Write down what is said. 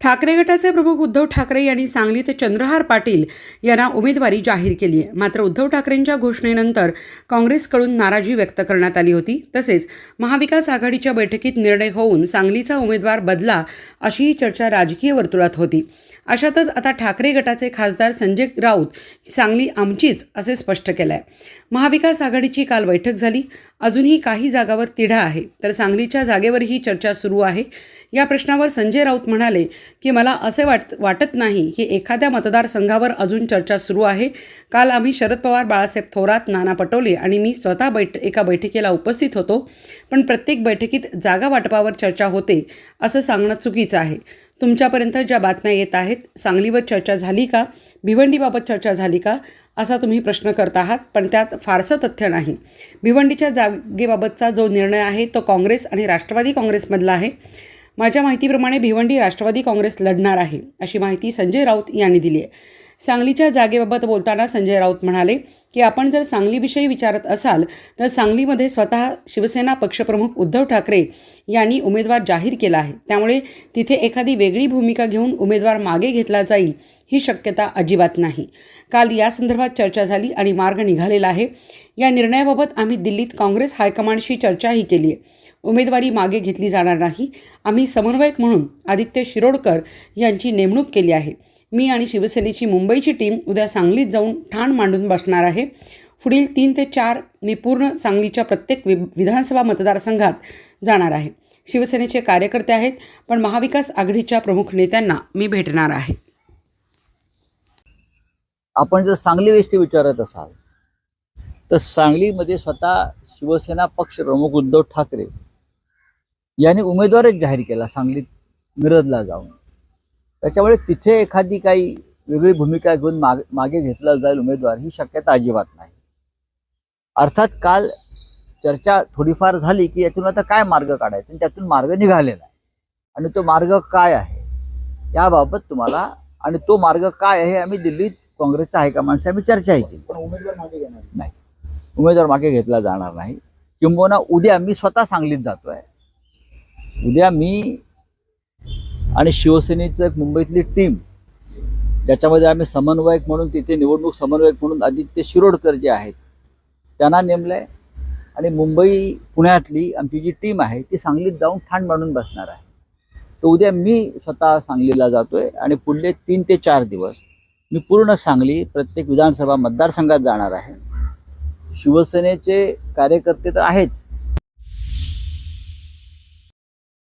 ठाकरे गटाचे प्रमुख उद्धव ठाकरे यांनी सांगलीत चंद्रहार पाटील यांना उमेदवारी जाहीर केली आहे. मात्र उद्धव ठाकरेंच्या घोषणेनंतर काँग्रेसकडून नाराजी व्यक्त करण्यात आली होती. तसेच महाविकास आघाडीच्या बैठकीत निर्णय होऊन सांगलीचा उमेदवार बदला अशीही चर्चा राजकीय वर्तुळात होती. अशातच आता ठाकरे गटाचे खासदार संजय राऊत सांगली आमचीच असे स्पष्ट केलं आहे महाविकास आघाडीची काल बैठक झाली. अजूनही काही जागावर तिढा आहे. तर सांगलीच्या जागेवरही चर्चा सुरू आहे. या प्रश्नावर संजय राऊत म्हणाले की मला असे वाट वाटत नाही की एखाद्या मतदारसंघावर अजून चर्चा सुरू आहे. काल आम्ही शरद पवार बाळासाहेब थोरात नाना पटोले आणि मी स्वतः बैठ एका बैठकीला उपस्थित होतो. पण प्रत्येक बैठकीत जागा वाटपावर चर्चा होते असं सांगणं चुकीचं आहे. तुमच्यापर्यंत ज्या बातम्या येत आहेत सांगलीवर चर्चा झाली का? भिवंडीबाबत चर्चा झाली का? असा तुम्ही प्रश्न करत आहात पण त्यात फारसं तथ्य नाही. भिवंडीच्या जागेबाबतचा जो निर्णय आहे तो काँग्रेस आणि राष्ट्रवादी काँग्रेसमधला आहे. माझ्या माहितीप्रमाणे भिवंडी राष्ट्रवादी काँग्रेस लढणार आहे अशी माहिती संजय राऊत यांनी दिली आहे. सांगलीच्या जागेबाबत बोलताना संजय राऊत म्हणाले की आपण जर सांगलीविषयी विचारत असाल तर सांगलीमध्ये स्वतः शिवसेना पक्षप्रमुख उद्धव ठाकरे यांनी उमेदवार जाहीर केला आहे. त्यामुळे तिथे एखादी वेगळी भूमिका घेऊन उमेदवार मागे घेतला जाईल ही शक्यता अजिबात नाही. काल या संदर्भात चर्चा झाली आणि मार्ग निघालेला आहे. या निर्णयाबाबत आम्ही दिल्लीत काँग्रेस हायकमांडशी चर्चाही केली आहे. उमेदवारी मागे घेतली जाणार नाही. आम्ही समन्वयक म्हणून आदित्य शिरोडकर यांची नेमणूक केली आहे. मी आणि शिवसेनेची मुंबईची टीम उद्या सांगलीत जाऊन ठाण मांडून बसणार आहे. पुढील तीन ते चार मी पूर्ण सांगलीच्या प्रत्येक वि विधानसभा मतदारसंघात जाणार आहे. शिवसेनेचे कार्यकर्ते आहेत पण महाविकास आघाडीच्या प्रमुख नेत्यांना मी भेटणार आहे. आपण जर सांगली वेष्टी विचारत असाल तर सांगलीमध्ये स्वतः शिवसेना पक्ष प्रमुख उद्धव ठाकरे यांनी उमेदवारच जाहीर केला सांगलीत मिरजला जाऊन. त्याच्यामुळे तिथे एखादी काही वेगळी भूमिका घेऊन माग मागे घेतला जाईल उमेदवार ही शक्यता अजिबात नाही. अर्थात काल चर्चा थोडीफार झाली की यातून आता काय मार्ग काढायचा? आणि त्यातून मार्ग निघालेला आहे. आणि तो मार्ग काय आहे? त्याबाबत तुम्हाला आणि तो मार्ग काय आहे आम्ही दिल्लीत काँग्रेसच्या हायकमांडशी आम्ही चर्चाही केली. पण उमेदवार मागे घेणार नाही. उमेदवार मागे घेतला जाणार नाही. किंबहुना उद्या मी स्वतः सांगलीत जातोय. उद्या मी आणि शिवसेनेचं एक मुंबईतली टीम ज्याच्यामध्ये आम्ही समन्वयक म्हणून तिथे निवडणूक समन्वयक म्हणून आदित्य शिरोडकर जे आहेत त्यांना नेमलं आहे आणि मुंबई पुण्यातली आमची जी टीम आहे ती सांगलीत जाऊन ठाण मांडून बसणार आहे. तर उद्या मी स्वतः सांगलीला जातोय आणि पुढले तीन ते चार दिवस मी पूर्ण सांगली प्रत्येक विधानसभा मतदारसंघात जाणार आहे. शिवसेनेचे कार्यकर्ते तर आहेच